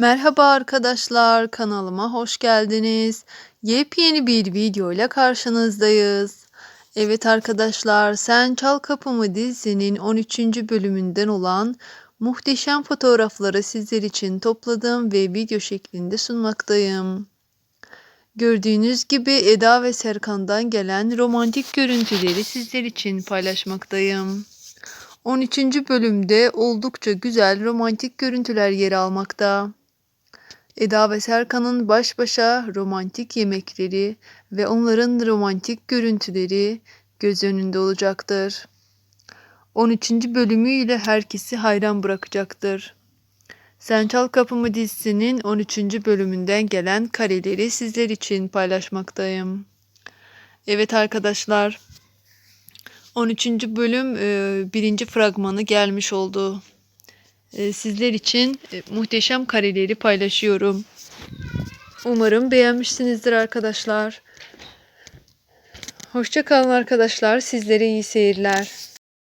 Merhaba arkadaşlar, kanalıma hoş geldiniz. Yepyeni bir video ile karşınızdayız. Evet arkadaşlar, Sen Çal Kapımı dizisinin 13. bölümünden olan muhteşem fotoğrafları sizler için topladım ve video şeklinde sunmaktayım. Gördüğünüz gibi Eda ve Serkan'dan gelen romantik görüntüleri sizler için paylaşmaktayım. 13. bölümde oldukça güzel romantik görüntüler yer almakta. Eda ve Serkan'ın baş başa romantik yemekleri ve onların romantik görüntüleri göz önünde olacaktır. 13. bölümüyle herkesi hayran bırakacaktır. Sen Çal Kapımı dizisinin 13. bölümünden gelen kareleri sizler için paylaşmaktayım. Evet arkadaşlar, 13. bölüm e, birinci fragmanı gelmiş oldu. E, Sizler için e, muhteşem kareleri paylaşıyorum. Umarım beğenmişsinizdir arkadaşlar. Hoşça kalın arkadaşlar. Sizlere iyi seyirler.